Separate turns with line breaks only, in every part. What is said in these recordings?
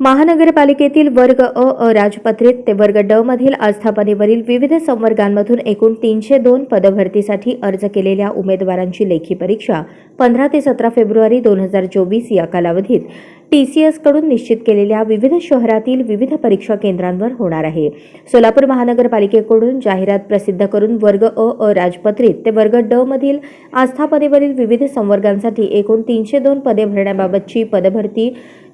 महानगरपालिकेतील वर्ग अ अराजपत्रित ते वर्ग ड मधील आस्थापनेवरील विविध संवर्गांमधून एकूण तीनशे दोन पदभरतीसाठी अर्ज केलेल्या उमेदवारांची लेखी परीक्षा पंधरा ते सतरा फेब्रुवारी दोन हजार चोवीस या कालावधीत टी सी एसकडून निश्चित केलेल्या विविध शहरातील विविध परीक्षा केंद्रांवर होणार आहे. सोलापूर महानगरपालिकेकडून जाहिरात प्रसिद्ध करून वर्ग अ अराजपत्रित ते वर्ग ड मधील आस्थापनेवरील विविध संवर्गांसाठी एकूण तीनशे दोन पदे भरण्याबाबतची पदभरती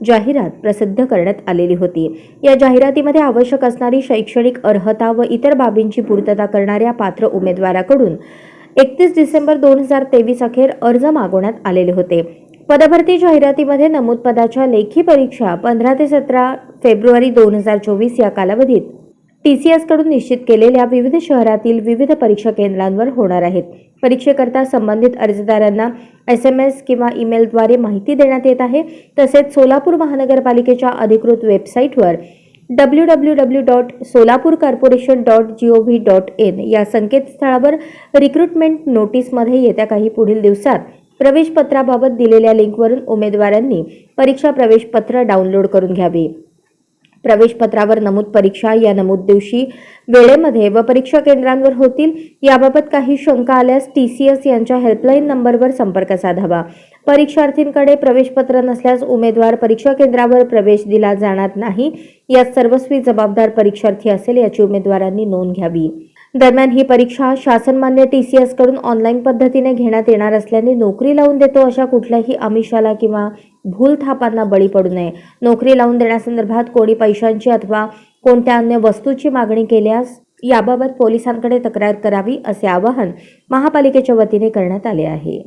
जाहिरात प्रसिद्ध करण्यात आलेली होती. या जाहिरातीमध्ये आवश्यक असणारी शैक्षणिक अर्हता व इतर बाबींची पूर्तता करणाऱ्या पात्र उमेदवाराकडून एकतीस डिसेंबर दोन हजार तेवीस अखेर अर्ज मागवण्यात आलेले होते. पदभरती जाहिरातीमध्ये नमूद पदाच्या लेखी परीक्षा पंधरा ते सतरा फेब्रुवारी दोन हजार चोवीस या कालावधीत. टी सी कडून निश्चित केलेल्या विविध शहरातील विविध परीक्षा केंद्रांवर होणार आहेत. परीक्षेकरता संबंधित अर्जदारांना एस एम एस किंवा ईमेलद्वारे माहिती देण्यात येत आहे. तसेच सोलापूर महानगरपालिकेच्या अधिकृत वेबसाईटवर W W W dot Solapur corporation dot G O V dot in या संकेतस्थळावर रिक्रुटमेंट नोटीसमध्ये येत्या काही पुढील दिवसात प्रवेशपत्राबाबत दिलेल्या लिंकवरून उमेदवारांनी परीक्षा प्रवेशपत्र डाउनलोड करून घ्यावे. प्रवेशपत्रावर नमूद परीक्षा या नमूद दिवशी वेळेमध्ये व परीक्षा केंद्रांवर होतील याबाबत काही शंका आल्यास टी सी एस यांच्या हेल्पलाईन नंबरवर संपर्क साधावा. परीक्षार्थींकडे प्रवेशपत्र नसल्यास उमेदवार परीक्षा केंद्रावर प्रवेश दिला जाणार नाही यात सर्वस्वी जबाबदार परीक्षार्थी असेल याची उमेदवारांनी नोंद घ्यावी. दरम्यान ही परीक्षा शासनमान्य टी सी एसकडून ऑनलाईन पद्धतीने घेण्यात येणार असल्याने नोकरी लावून देतो अशा कुठल्याही आमिषाला किंवा भूलथापांना बळी पडू नये. नोकरी लावून देण्यासंदर्भात कोणी पैशांची अथवा कोणत्या अन्य वस्तूची मागणी केल्यास याबाबत पोलिसांकडे तक्रार करावी असे आवाहन महापालिकेच्या वतीने करण्यात आले आहे.